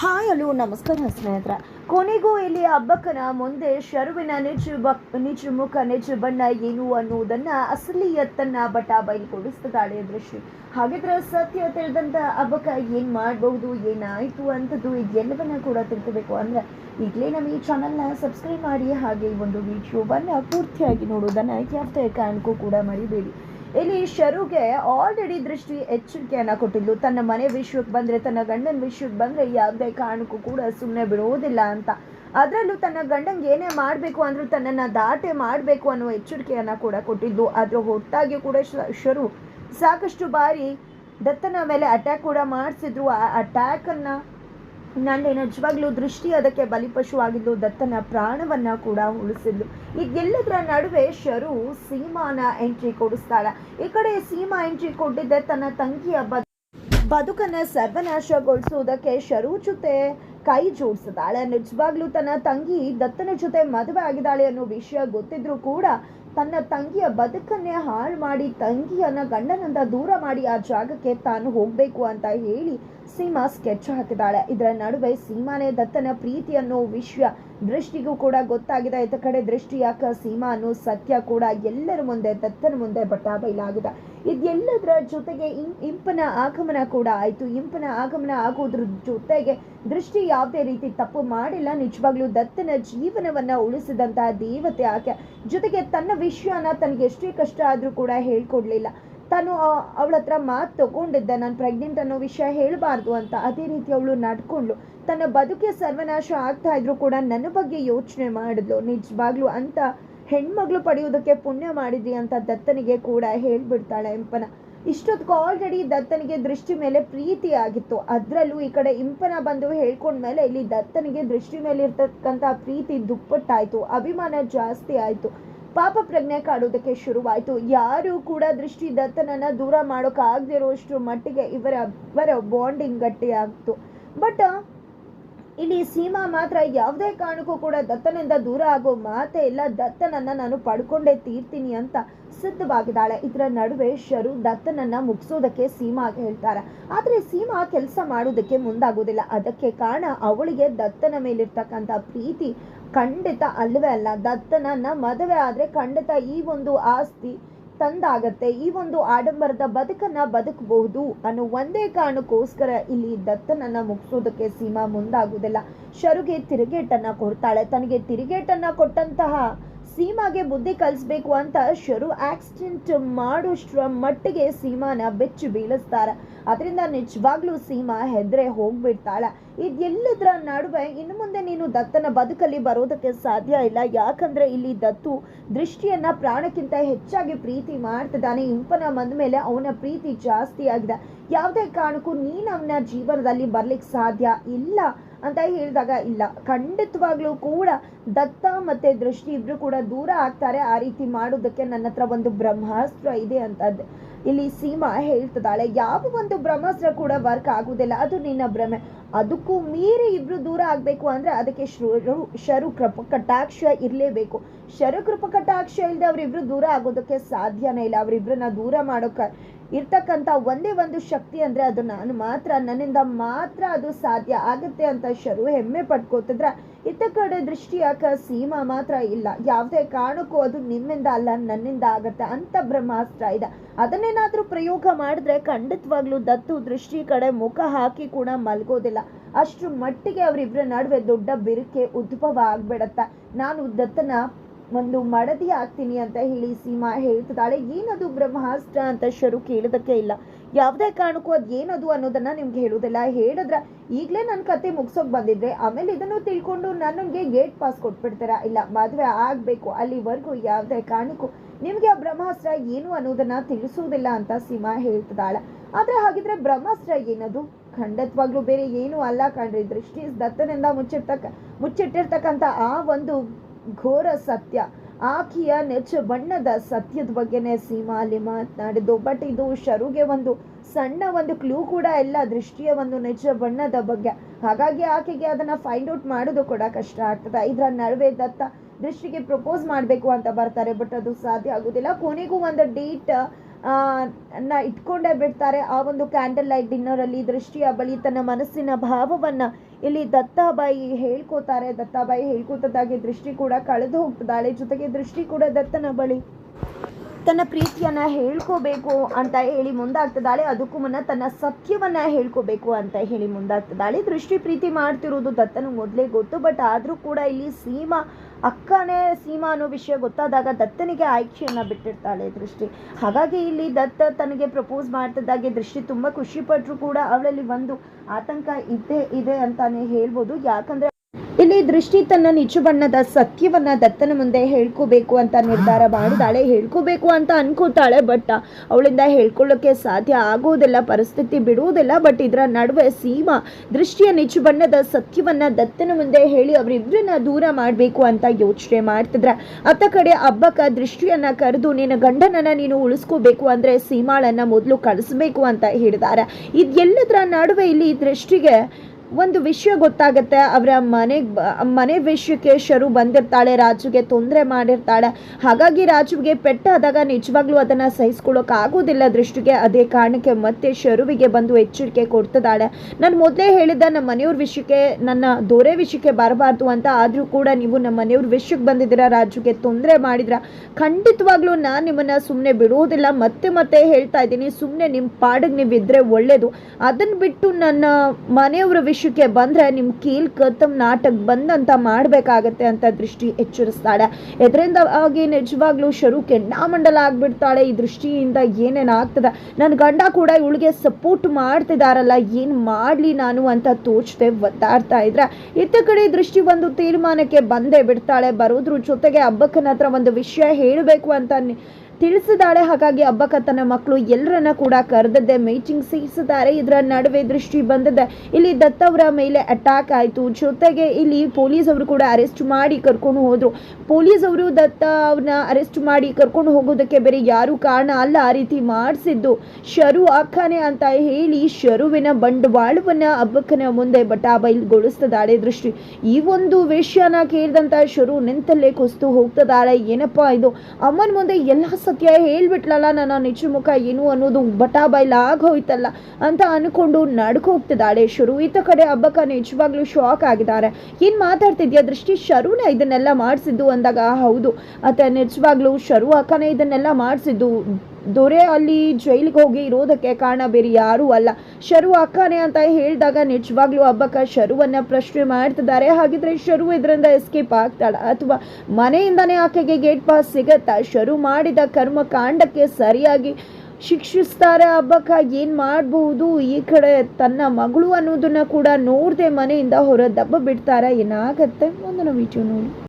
Hi hello ನಮಸ್ಕಾರ ಸ್ನೇಹಿತರೆ. ಕೊನೆಗೂ ಇಲ್ಲಿ ಹಬ್ಬಕ್ಕನ ಮುಂದೆ ಶರುವಿನ ನಿಜ ಬಕ್ ನಿಜ ಮುಖ, ನಿಜ ಬಣ್ಣ ಏನು ಅನ್ನುವುದನ್ನ ಅಸಲಿಯತ್ತನ್ನ ಬಟ ಬಯಲುಗೊಳಿಸ್ತಿದ್ದಾಳೆ ದೃಶ್ಯ. ಹಾಗಿದ್ರೆ ಸತ್ಯ ತಿಳಿದಂತ ಹಬ್ಬಕ್ಕ ಏನು ಮಾಡಬಹುದು, ಏನಾಯಿತು ಅಂತದ್ದು ಎಲ್ಲವನ್ನ ಕೂಡ ತಿಳ್ಕೋಬೇಕು ಅಂದ್ರೆ ಈಗಲೇ ನಮ್ಮ ಈ ಚಾನಲ್ನ ಸಬ್ಸ್ಕ್ರೈಬ್ ಮಾಡಿ ಹಾಗೆ ಒಂದು ವಿಡಿಯೋವನ್ನ ಪೂರ್ತಿಯಾಗಿ ನೋಡೋದನ್ನು ಯಾವುದೇ ಕಾರಣಕ್ಕೂ ಕೂಡ ಮರಿಬೇಡಿ. ಇಲ್ಲಿ ಶರುಗೆ ಆಲ್ರೆಡಿ ದೃಷ್ಟಿ ಎಚ್ಚರಿಕೆಯನ್ನು ಕೊಟ್ಟಿದ್ಲು. ತನ್ನ ಮನೆ ವಿಷಯಕ್ಕೆ ಬಂದ್ರೆ, ತನ್ನ ಗಂಡನ ವಿಷಯಕ್ಕೆ ಬಂದ್ರೆ ಯಾವುದೇ ಕಾರಣಕ್ಕೂ ಕೂಡ ಸುಮ್ಮನೆ ಬಿಡುವುದಿಲ್ಲ ಅಂತ. ಅದರಲ್ಲೂ ತನ್ನ ಗಂಡಂಗೆ ಏನೇ ಮಾಡಬೇಕು ಅಂದರೂ ತನ್ನನ್ನು ದಾಟೆ ಮಾಡಬೇಕು ಅನ್ನುವ ಎಚ್ಚರಿಕೆಯನ್ನು ಕೂಡ ಕೊಟ್ಟಿದ್ದು ಅದ್ರ ಒಟ್ಟಾಗಿ ಕೂಡ ಶರು ಸಾಕಷ್ಟು ಬಾರಿ ದತ್ತನ ಮೇಲೆ ಅಟ್ಯಾಕ್ ಕೂಡ ಮಾಡಿಸಿದ್ರು. ಆ ಅಟ್ಯಾಕನ್ನು ನಂಡೆ ನಿಜವಾಗ್ಲೂ ದೃಷ್ಟಿ ಅದಕ್ಕೆ ಬಲಿಪಶುವಾಗಿದ್ದು ದತ್ತನ ಪ್ರಾಣವನ್ನ ಕೂಡ ಉಳಿಸಿದ್ಲು ಈಗೆಲ್ಲದರ ನಡುವೆ ಶರು ಸೀಮಾನ ಎಂಟ್ರಿ ಕೊಡಿಸ್ತಾಳೆ. ಈ ಕಡೆ ಸೀಮಾ ಎಂಟ್ರಿ ಕೊಟ್ಟಿದ್ದೆ ತನ್ನ ತಂಗಿಯ ಬದುಕನ್ನ ಸರ್ವನಾಶಗೊಳಿಸುವುದಕ್ಕೆ ಶರು ಜೊತೆ ಕೈ ಜೋಡಿಸಿದಾಳೆ ನಿಜವಾಗ್ಲೂ ತನ್ನ ತಂಗಿ ದತ್ತನ ಜೊತೆ ಮದುವೆ ಆಗಿದ್ದಾಳೆ ಅನ್ನೋ ವಿಷಯ ಗೊತ್ತಿದ್ರು ಕೂಡ ತನ್ನ ತಂಗಿಯ ಬದುಕನ್ನೇ ಹಾಳು ಮಾಡಿ ತಂಗಿಯನ್ನ ಗಂಡನಿಂದ ದೂರ ಮಾಡಿ ಆ ಜಾಗಕ್ಕೆ ತಾನು ಹೋಗಬೇಕು ಅಂತ ಹೇಳಿ ಸೀಮಾ ಸ್ಕೆಚ್ ಹಾಕಿದ್ದಾಳೆ. ಇದರ ನಡುವೆ ಸೀಮಾನೇ ದತ್ತನ ಪ್ರೀತಿ ಅನ್ನೋ ವಿಷಯ ದೃಷ್ಟಿಗೂ ಕೂಡ ಗೊತ್ತಾಗಿದೆ. ಇತ್ತ ಕಡೆ ದೃಷ್ಟಿ ಯಾಕ ಸೀಮಾ ಅನ್ನೋ ಸತ್ಯ ಕೂಡ ಎಲ್ಲರ ಮುಂದೆ, ದತ್ತನ ಮುಂದೆ ಬಟ್ಟ ಬಯಲಾಗಿದೆ ಇದೆಲ್ಲದರ ಜೊತೆಗೆ ಇಂ- ಇಂಪನ ಆಗಮನ ಕೂಡ ಆಯಿತು. ಇಂಪನ ಆಗಮನ ಆಗೋದ್ರ ಜೊತೆಗೆ ದೃಷ್ಟಿ ಯಾವುದೇ ರೀತಿ ತಪ್ಪು ಮಾಡಿಲ್ಲ. ನಿಜವಾಗ್ಲೂ ದತ್ತನ ಜೀವನವನ್ನ ಉಳಿಸಿದಂತಹ ದೇವತೆ ಆಕೆ. ಜೊತೆಗೆ ತನ್ನ ವಿಷಯನ ತನಗೆ ಎಷ್ಟೇ ಕಷ್ಟ ಆದ್ರೂ ಕೂಡ ಹೇಳ್ಕೊಡ್ಲಿಲ್ಲ. ತಾನು ಅವಳ ಹತ್ರ ಮಾತು ತಗೊಂಡಿದ್ದೆ, ನಾನು ಪ್ರೆಗ್ನೆಂಟ್ ಅನ್ನೋ ವಿಷಯ ಹೇಳಬಾರ್ದು ಅಂತ. ಅದೇ ರೀತಿ ಅವಳು ನಡ್ಕೊಂಡ್ಳು. ತನ್ನ ಬದುಕೆ ಸರ್ವನಾಶ ಆಗ್ತಾ ಇದ್ರು ಕೂಡ ನನ್ನ ಬಗ್ಗೆ ಯೋಚನೆ ಮಾಡಿದ್ಲು. ನಿಜವಾಗ್ಲೂ ಅಂತ ಹೆಣ್ಮಗಳು ಪಡೆಯೋದಕ್ಕೆ ಪುಣ್ಯ ಮಾಡಿದ್ರಿ ಅಂತ ದತ್ತನಿಗೆ ಕೂಡ ಹೇಳ್ಬಿಡ್ತಾಳೆ ಇಂಪನ. ಇಷ್ಟೊತ್ತಿಗೆ ಆಲ್ರೆಡಿ ದತ್ತನಿಗೆ ದೃಷ್ಟಿ ಮೇಲೆ ಪ್ರೀತಿ ಆಗಿತ್ತು. ಅದರಲ್ಲೂ ಈ ಕಡೆ ಇಂಪನ ಬಂದು ಹೇಳ್ಕೊಂಡ್ಮೇಲೆ ಇಲ್ಲಿ ದತ್ತನಿಗೆ ದೃಷ್ಟಿ ಮೇಲೆ ಇರ್ತಕ್ಕಂಥ ಪ್ರೀತಿ ದುಪ್ಪಟ್ಟಾಯಿತು. ಅಭಿಮಾನ ಜಾಸ್ತಿ ಆಯಿತು. ಪಾಪ ಪ್ರಜ್ಞೆ ಕಾಡೋದಕ್ಕೆ ಶುರುವಾಯಿತು. ಯಾರು ಕೂಡ ದೃಷ್ಟಿ ದತ್ತನನ್ನು ದೂರ ಮಾಡೋಕ್ಕಾಗದಿರೋಷ್ಟು ಮಟ್ಟಿಗೆ ಇವರ ಇವರ ಬಾಂಡಿಂಗ್ ಗಟ್ಟಿ ಆಗ್ತು ಬಟ್ ಇಲ್ಲಿ ಸೀಮಾ ಮಾತ್ರ ಯಾವುದೇ ಕಾರಣಕ್ಕೂ ಕೂಡ ದತ್ತನಿಂದ ದೂರ ಆಗೋ ಮಾತೇ ಇಲ್ಲ. ದತ್ತನನ್ನ ನಾನು ಪಡ್ಕೊಂಡೇ ತೀರ್ತೀನಿ ಅಂತ ಸಿದ್ಧವಾಗಿದ್ದಾಳೆ. ಇದರ ನಡುವೆ ಶರು ದತ್ತನನ್ನ ಮುಗಿಸೋದಕ್ಕೆ ಸೀಮಾಗೆ ಹೇಳ್ತಾರೆ. ಆದರೆ ಸೀಮಾ ಕೆಲಸ ಮಾಡೋದಕ್ಕೆ ಮುಂದಾಗೋದಿಲ್ಲ. ಅದಕ್ಕೆ ಕಾರಣ ಅವಳಿಗೆ ದತ್ತನ ಮೇಲಿರ್ತಕ್ಕಂಥ ಪ್ರೀತಿ ಖಂಡಿತ ಅಲ್ಲವೇ ಅಲ್ಲ. ದತ್ತನನ್ನ ಮದುವೆ ಆದ್ರೆ ಖಂಡಿತ ಈ ಒಂದು ಆಸ್ತಿ ತಂದಾಗತ್ತೆ. ಈ ಒಂದು ಆಡಂಬರದ ಬದುಕನ್ನ ಬದುಕಬಹುದು ಅನ್ನೋ ಒಂದೇ ಕಾರಣಕ್ಕೋಸ್ಕರ ಇಲ್ಲಿ ದತ್ತನನ್ನ ಮುಗಿಸೋದಕ್ಕೆ ಸೀಮಾ ಮುಂದಾಗುವುದಿಲ್ಲ. ಶರುಗೆ ತಿರುಗೇಟನ್ನ ಕೊಡ್ತಾಳೆ. ತನಗೆ ತಿರುಗೇಟನ್ನ ಕೊಟ್ಟಂತಹ ಸೀಮಾಗೆ ಬುದ್ಧಿ ಕಲಿಸ್ಬೇಕು ಅಂತ ಶರು ಆಕ್ಸಿಡೆಂಟ್ ಮಾಡೋಷ್ಟ್ರ ಮಟ್ಟಿಗೆ ಸೀಮಾನ ಬೆಚ್ಚು ಬೀಳಿಸ್ತಾರೆ. ಅದರಿಂದ ನಿಜವಾಗ್ಲೂ ಸೀಮಾ ಹೆದ್ರೆ ಹೋಗ್ಬಿಡ್ತಾಳೆ. ಇದೆಲ್ಲದರ ನಡುವೆ ಇನ್ನು ಮುಂದೆ ನೀನು ದತ್ತನ ಬದುಕಲ್ಲಿ ಬರೋದಕ್ಕೆ ಸಾಧ್ಯ ಇಲ್ಲ. ಯಾಕಂದ್ರೆ ಇಲ್ಲಿ ದತ್ತು ದೃಷ್ಟಿಯನ್ನ ಪ್ರಾಣಕ್ಕಿಂತ ಹೆಚ್ಚಾಗಿ ಪ್ರೀತಿ ಮಾಡ್ತಿದ್ದಾನೆ. ಇಂಪನ ಬಂದ ಮೇಲೆ ಅವನ ಪ್ರೀತಿ ಜಾಸ್ತಿ ಆಗಿದೆ. ಯಾವುದೇ ಕಾರಣಕ್ಕೂ ನೀನು ಅವನ ಜೀವನದಲ್ಲಿ ಬರ್ಲಿಕ್ಕೆ ಸಾಧ್ಯ ಇಲ್ಲ. ಅಂತ ಹೇಳಿದಾಗ, ಇಲ್ಲ, ಖಂಡಿತವಾಗ್ಲೂ ಕೂಡ ದತ್ತ ಮತ್ತೆ ದೃಷ್ಟಿ ಇಬ್ಬರು ಕೂಡ ದೂರ ಆಗ್ತಾರೆ. ಆ ರೀತಿ ಮಾಡೋದಕ್ಕೆ ನನ್ನ ಹತ್ರ ಒಂದು ಬ್ರಹ್ಮಾಸ್ತ್ರ ಇದೆ ಅಂತ ಇಲ್ಲಿ ಸೀಮಾ ಹೇಳ್ತದಾಳೆ ಯಾವ ಒಂದು ಬ್ರಹ್ಮಾಸ್ತ್ರ ಕೂಡ ವರ್ಕ್ ಆಗುದಿಲ್ಲ ಅದು ನಿನ್ನ ಭ್ರಮೆ. ಅದಕ್ಕೂ ಮೀರಿ ಇಬ್ರು ದೂರ ಆಗಬೇಕು ಅಂದರೆ ಅದಕ್ಕೆ ಶರು ಶರು ಕೃಪ ಕಟಾಕ್ಷ ಇರಲೇಬೇಕು. ಶರು ಕೃಪ ಕಟಾಕ್ಷ ಇಲ್ಲದೆ ಅವರಿಬ್ರು ದೂರ ಆಗೋದಕ್ಕೆ ಸಾಧ್ಯನೇ ಇಲ್ಲ. ಅವರಿಬ್ಬರನ್ನ ದೂರ ಮಾಡೋಕೆ ಇರ್ತಕ್ಕಂಥ ಒಂದೇ ಒಂದು ಶಕ್ತಿ ಅಂದ್ರೆ ಅದು ನಾನು ಮಾತ್ರ, ನನ್ನಿಂದ ಮಾತ್ರ ಅದು ಸಾಧ್ಯ ಆಗುತ್ತೆ ಅಂತ ಶರು ಹೆಮ್ಮೆ ಪಡ್ಕೋತಿದ್ರೆ ಇತ್ತ ಕಡೆ ದೃಷ್ಟಿ ಸೀಮಾ ಮಾತ್ರ ಇಲ್ಲ. ಯಾವುದೇ ಕಾರಣಕ್ಕೂ ಅದು ನಿಮ್ಮಿಂದ ಅಲ್ಲ, ನನ್ನಿಂದ ಆಗುತ್ತೆ ಅಂತ ಬ್ರಹ್ಮಾಸ್ತ್ರ ಇದೆ. ಅದನ್ನೇನಾದರೂ ಪ್ರಯೋಗ ಮಾಡಿದ್ರೆ ಖಂಡಿತವಾಗ್ಲೂ ದತ್ತು ದೃಷ್ಟಿ ಕಡೆ ಮುಖ ಹಾಕಿ ಕೂಡ ಮಲ್ಗೋದಿಲ್ಲ. ಅಷ್ಟು ಮಟ್ಟಿಗೆ ಅವರಿಬ್ಬರ ನಡುವೆ ದೊಡ್ಡ ಬಿರುಕೆ ಉದ್ಭವ ಆಗ್ಬಿಡತ್ತೆ. ನಾನು ದತ್ತನ ಒಂದು ಮಡದಿ ಆಗ್ತೀನಿ ಅಂತ ಹೇಳಿ ಸೀಮಾ ಹೇಳ್ತಿದ್ದಾಳೆ. ಏನದು ಬ್ರಹ್ಮಾಸ್ತ್ರ ಅಂತ ಶರು ಕೇಳೋದಕ್ಕೆ ಇಲ್ಲ. ಯಾವುದೇ ಕಾರಣಕ್ಕೂ ಅದು ಏನದು ಅನ್ನೋದನ್ನ ನಿಮ್ಗೆ ಹೇಳೋದಿಲ್ಲ ಹೇಳಿದ್ರೆ ಈಗಲೇ ನನ್ನ ಕತೆ ಮುಗಿಸೋಕೆ ಬಂದಿದ್ರೆ ಆಮೇಲೆ ಇದನ್ನು ತಿಳ್ಕೊಂಡು ನನಗೆ ಗೇಟ್ ಪಾಸ್ ಕೊಟ್ಬಿಡ್ತೀರಾ? ಇಲ್ಲ, ಮದುವೆ ಆಗಬೇಕು. ಅಲ್ಲಿವರೆಗೂ ಯಾವುದೇ ಕಾರಣಕ್ಕೂ ನಿಮಗೆ ಆ ಬ್ರಹ್ಮಾಸ್ತ್ರ ಏನು ಅನ್ನೋದನ್ನ ತಿಳಿಸೋದಿಲ್ಲ ಅಂತ ಸೀಮಾ ಹೇಳ್ತಿದ್ದಾಳೆ. ಆದ್ರೆ ಹಾಗಿದ್ರೆ ಬ್ರಹ್ಮಾಸ್ತ್ರ ಏನದು? ಖಂಡತ್ವಾಗ್ಲೂ ಬೇರೆ ಏನು ಅಲ್ಲ ಕಣ್ರಿ. ದೃಷ್ಟಿ ದತ್ತನಿಂದ ಮುಚ್ಚಿರ್ತಕ್ಕ, ಮುಚ್ಚಿಟ್ಟಿರ್ತಕ್ಕಂಥ ಆ ಒಂದು ಘೋರ ಸತ್ಯ. ಆಕೆಯ ನೆಚ್ಚ ಬಣ್ಣದ ಸತ್ಯದ ಬಗ್ಗೆನೇ ಸೀಮಾ ಅಲ್ಲಿ ಮಾತನಾಡಿದ್ದು. ಬಟ್ ಇದು ಶರುಗೆ ಒಂದು ಸಣ್ಣ ಒಂದು ಕ್ಲೂ ಕೂಡ ಇಲ್ಲ, ದೃಷ್ಟಿಯ ಒಂದು ನಿಜ ಬಣ್ಣದ ಬಗ್ಗೆ. ಹಾಗಾಗಿ ಆಕೆಗೆ ಅದನ್ನ ಫೈಂಡ್ ಔಟ್ ಮಾಡೋದು ಕೂಡ ಕಷ್ಟ ಆಗ್ತದೆ. ಇದರ ನಡುವೆ ದತ್ತ ದೃಷ್ಟಿಗೆ ಪ್ರಪೋಸ್ ಮಾಡಬೇಕು ಅಂತ ಬರ್ತಾರೆ ಬಟ್ ಅದು ಸಾಧ್ಯ ಆಗೋದಿಲ್ಲ. ಕೊನೆಗೂ ಒಂದು ಡೇಟ್ ನ ಇಟ್ಕೊಂಡೇ ಬಿಡ್ತಾರೆ. ಆ ಒಂದು ಕ್ಯಾಂಡಲ್ ಲೈಟ್ ಡಿನ್ನರಲ್ಲಿ ದೃಷ್ಟಿಯ ಬಳಿ ತನ್ನ ಮನಸ್ಸಿನ ಭಾವವನ್ನ ಇಲ್ಲಿ ದತ್ತಾಬಾಯಿ ಹೇಳ್ಕೋತಾರೆ. ದತ್ತಾಬಾಯಿ ಹೇಳ್ಕೋತದಾಗೆ ದೃಷ್ಟಿ ಕೂಡ ಕಳೆದು ಹೋಗ್ತದಾಳೆ ಜೊತೆಗೆ ದೃಷ್ಟಿ ಕೂಡ ದತ್ತನ ಬಳಿ ತನ್ನ ಪ್ರೀತಿಯನ್ನ ಹೇಳ್ಕೋಬೇಕು ಅಂತ ಹೇಳಿ ಮುಂದಾಗ್ತದಾಳೆ ಅದಕ್ಕೂ ಮುನ್ನ ತನ್ನ ಸತ್ಯವನ್ನ ಹೇಳ್ಕೋಬೇಕು ಅಂತ ಹೇಳಿ ಮುಂದಾಗ್ತದಾಳೆ ದೃಷ್ಟಿ ಪ್ರೀತಿ ಮಾಡ್ತಿರೋದು ದತ್ತನ ಮೊದಲೇ ಗೊತ್ತು. ಬಟ್ ಆದರೂ ಕೂಡ ಇಲ್ಲಿ ಸೀಮಾ ಅಕ್ಕನೇ ಸೀಮಾ ಅನ್ನೋ ವಿಷಯ ಗೊತ್ತಾದಾಗ ದತ್ತನಿಗೆ ಆಯ್ಕೆಯನ್ನ ಬಿಟ್ಟಿರ್ತಾಳೆ ದೃಷ್ಟಿ. ಹಾಗಾಗಿ ಇಲ್ಲಿ ದತ್ತ ತನಗೆ ಪ್ರಪೋಸ್ ಮಾಡ್ತಿದ್ದಾಗೆ ದೃಷ್ಟಿ ತುಂಬ ಖುಷಿ ಪಟ್ಟರು ಕೂಡ ಅವಳಲ್ಲಿ ಒಂದು ಆತಂಕ ಇದ್ದೇ ಇದೆ ಅಂತಾನೆ ಹೇಳ್ಬೋದು. ಯಾಕಂದ್ರೆ ಇಲ್ಲಿ ದೃಷ್ಟಿ ತನ್ನ ನಿಜ ಬಣ್ಣದ ಸತ್ಯವನ್ನ ದತ್ತನ ಮುಂದೆ ಹೇಳ್ಕೋಬೇಕು ಅಂತ ನಿರ್ಧಾರ ಮಾಡಿದಾಳೆ ಹೇಳ್ಕೋಬೇಕು ಅಂತ ಅನ್ಕೋತಾಳೆ ಬಟ್ ಅವಳಿಂದ ಹೇಳ್ಕೊಳ್ಳೋಕೆ ಸಾಧ್ಯ ಆಗೋದಿಲ್ಲ, ಪರಿಸ್ಥಿತಿ ಬಿಡುವುದಿಲ್ಲ. ಬಟ್ ಇದರ ನಡುವೆ ಸೀಮಾ ದೃಷ್ಟಿಯ ನಿಜ ಬಣ್ಣದ ಸತ್ಯವನ್ನ ದತ್ತನ ಮುಂದೆ ಹೇಳಿ ಅವರಿಬ್ಬರನ್ನ ದೂರ ಮಾಡಬೇಕು ಅಂತ ಯೋಚನೆ ಮಾಡ್ತಿದ್ರ. ಅತ್ತ ಕಡೆ ಹಬ್ಬಕ್ಕ ದೃಷ್ಟಿಯನ್ನ ಕರೆದು, ನಿನ್ನ ಗಂಡನನ್ನ ನೀನು ಉಳಿಸ್ಕೋಬೇಕು ಅಂದ್ರೆ ಸೀಮಾಳನ್ನ ಮೊದಲು ಕಳಿಸ್ಬೇಕು ಅಂತ ಹೇಳಿದಾರೆ. ಇದೆಲ್ಲದರ ನಡುವೆ ಇಲ್ಲಿ ದೃಷ್ಟಿಗೆ ಒಂದು ವಿಷಯ ಗೊತ್ತಾಗುತ್ತೆ, ಅವರ ಮನೆಗೆ ಮನೆ ವಿಷಯಕ್ಕೆ ಶರು ಬಂದಿರ್ತಾಳೆ, ರಾಜುಗೆ ತೊಂದರೆ ಮಾಡಿರ್ತಾಳೆ. ಹಾಗಾಗಿ ರಾಜುಗೆ ಪೆಟ್ಟಾದಾಗ ನಿಜವಾಗ್ಲೂ ಅದನ್ನು ಸಹಿಸ್ಕೊಳ್ಳೋಕೆ ಆಗೋದಿಲ್ಲ ದೃಷ್ಟಿಗೆ. ಅದೇ ಕಾರಣಕ್ಕೆ ಮತ್ತೆ ಶರುವಿಗೆ ಬಂದು ಎಚ್ಚರಿಕೆ ಕೊಡ್ತಿದ್ದಾಳೆ. ನಾನು ಮೊದಲೇ ಹೇಳಿದ್ದ, ನಮ್ಮ ಮನೆಯವ್ರ ವಿಷಯಕ್ಕೆ, ನನ್ನ ದೊರೆ ವಿಷಯಕ್ಕೆ ಬರಬಾರ್ದು ಅಂತ. ಆದರೂ ಕೂಡ ನೀವು ನಮ್ಮ ಮನೆಯವ್ರ ವಿಷಯಕ್ಕೆ ಬಂದಿದ್ದೀರಾ, ರಾಜುಗೆ ತೊಂದರೆ ಮಾಡಿದ್ರ? ಖಂಡಿತವಾಗ್ಲೂ ನಾನು ನಿಮ್ಮನ್ನು ಸುಮ್ಮನೆ ಬಿಡುವುದಿಲ್ಲ ಮತ್ತೆ ಮತ್ತೆ ಹೇಳ್ತಾ ಇದ್ದೀನಿ ಸುಮ್ಮನೆ ನಿಮ್ಮ ಪಾಡಿಗೆ ನೀವು ಇದ್ರೆ ಒಳ್ಳೆಯದು ಅದನ್ನು ಬಿಟ್ಟು ನನ್ನ ಮನೆಯವರ ವಿಷಯಕ್ಕೆ ಬಂದರೆ ನಿಮ್ಮ ಕೀಲ್ ಕತ್ತಮ್ ನಾಟಕ ಬಂದಂತ ಮಾಡಬೇಕಾಗತ್ತೆ ಅಂತ ದೃಷ್ಟಿ ಎಚ್ಚರಿಸ್ತಾಳೆ. ಇದರಿಂದ ಆಗಿ ನಿಜವಾಗ್ಲೂ ಶರು ಕೆಂಡಾಮಂಡಲ ಆಗ್ಬಿಡ್ತಾಳೆ. ಈ ದೃಷ್ಟಿಯಿಂದ ಏನೇನು ಆಗ್ತದೆ? ನನ್ನ ಗಂಡ ಕೂಡ ಇವಳಿಗೆ ಸಪೋರ್ಟ್ ಮಾಡ್ತಿದಾರಲ್ಲ, ಏನು ಮಾಡಲಿ ನಾನು ಅಂತ ತೋಚದೆ ಒದ್ದಾಡ್ತಾ ಇದ್ರೆ. ಇತ್ತ ಕಡೆ ದೃಷ್ಟಿ ಒಂದು ತೀರ್ಮಾನಕ್ಕೆ ಬಂದೇ ಬಿಡ್ತಾಳೆ. ಬರೋದ್ರ ಜೊತೆಗೆ ಹಬ್ಬಕ್ಕನ ಹತ್ರ ಒಂದು ವಿಷಯ ಹೇಳಬೇಕು ಅಂತ ತಿಳಿಸಿದಾಳೆ. ಹಾಗಾಗಿ ಹಬ್ಬಕ್ಕ ತನ್ನ ಮಕ್ಕಳು ಎಲ್ಲರನ್ನ ಕೂಡ ಕರೆದದ್ದೆ ಮೀಟಿಂಗ್ ಸೇರಿಸಿದ್ದಾರೆ. ಇದರ ನಡುವೆ ದೃಷ್ಟಿ ಬಂದದ್ದೆ ಇಲ್ಲಿ ದತ್ತ ಮೇಲೆ ಅಟ್ಯಾಕ್ ಆಯಿತು. ಜೊತೆಗೆ ಇಲ್ಲಿ ಪೊಲೀಸ್ ಅವರು ಕೂಡ ಅರೆಸ್ಟ್ ಮಾಡಿ ಕರ್ಕೊಂಡು ಹೋದರು. ಪೊಲೀಸ್ ಅವರು ದತ್ತ ಅವ್ರನ್ನ ಅರೆಸ್ಟ್ ಮಾಡಿ ಕರ್ಕೊಂಡು ಹೋಗೋದಕ್ಕೆ ಬೇರೆ ಯಾರು ಕಾರಣ ಅಲ್ಲ. ಆ ರೀತಿ ಮಾಡಿಸಿದ್ದು ಶರು ಅಕ್ಕನೆ ಅಂತ ಹೇಳಿ ಶರುವಿನ ಬಂಡವಾಳವನ್ನ ಹಬ್ಬಕ್ಕನ ಮುಂದೆ ಬಟಾಬೈಲ್ಗೊಳಿಸ್ತದಾಳೆ ದೃಷ್ಟಿ. ಈ ಒಂದು ವಿಷಯನ ಕೇಳಿದಂತ ಶರು ನಿಂತಲ್ಲೇ ಕುಸ್ತು ಹೋಗ್ತದಾಳೆ ಏನಪ್ಪಾ ಇದು? ಅಮ್ಮನ ಮುಂದೆ ಎಲ್ಲ ಸತ್ಯ ಹೇಳ್ಬಿಟ್ಲಲ್ಲ ನನ್ನ ನಿಜ ಮುಖ ಏನು ಅನ್ನೋದು ಬಟಾಬೈಲ್ ಆಗೋಯ್ತಲ್ಲ ಅಂತ ಅನ್ಕೊಂಡು ನಡ್ಕೋಗ್ತಿದ್ದಾಳೆ ಶುರು. ಈತ ಕಡೆ ಹಬ್ಬಕ್ಕ ನಿಜವಾಗ್ಲೂ ಶಾಕ್ ಆಗಿದ್ದಾರೆ. ಏನ್ ಮಾತಾಡ್ತಿದ್ಯಾ ದೃಷ್ಟಿ? ಶರುನೇ ಇದನ್ನೆಲ್ಲ ಮಾಡಿಸಿದ್ದು ಅಂದಾಗ ಹೌದು. ಅತ ನಿಜವಾಗ್ಲೂ ಶರು ಅಕ್ಕನೇ ಇದನ್ನೆಲ್ಲ ಮಾಡಿಸಿದ್ದು ದೊರೆ ಅಲ್ಲಿ ಜೈಲಿಗೆ ಹೋಗಿ ಇರೋದಕ್ಕೆ ಕಾರಣ ಬೇರೆ ಯಾರೂ ಅಲ್ಲ. ಶರು ಅಕ್ಕನೇ ಅಂತ ಹೇಳಿದಾಗ ನಿಜವಾಗ್ಲೂ ಹಬ್ಬಕ್ಕ ಶರುವನ್ನ ಪ್ರಶ್ನೆ ಮಾಡ್ತಿದ್ದಾರೆ. ಹಾಗಿದ್ರೆ ಶರು ಇದರಿಂದ ಎಸ್ಕೇಪ್ ಆಗ್ತಾಳ ಅಥವಾ ಮನೆಯಿಂದಾನೇ ಆಕೆಗೆ ಗೇಟ್ ಪಾಸ್ ಸಿಗತ್ತಾ? ಶರು ಮಾಡಿದ ಕರ್ಮ ಕಾಂಡಕ್ಕೆ ಸರಿಯಾಗಿ ಶಿಕ್ಷಿಸ್ತಾರೆ ಹಬ್ಬಕ್ಕ, ಏನು ಮಾಡಬಹುದು? ಈ ಕಡೆ ತನ್ನ ಮಗಳು ಅನ್ನೋದನ್ನ ಕೂಡ ನೋಡದೆ ಮನೆಯಿಂದ ಹೊರ ದಬ್ಬ ಬಿಡ್ತಾರ? ಏನಾಗತ್ತೆ? ಮುಂದಿನ ವಿಡಿಯೋ ನೋಡಿ.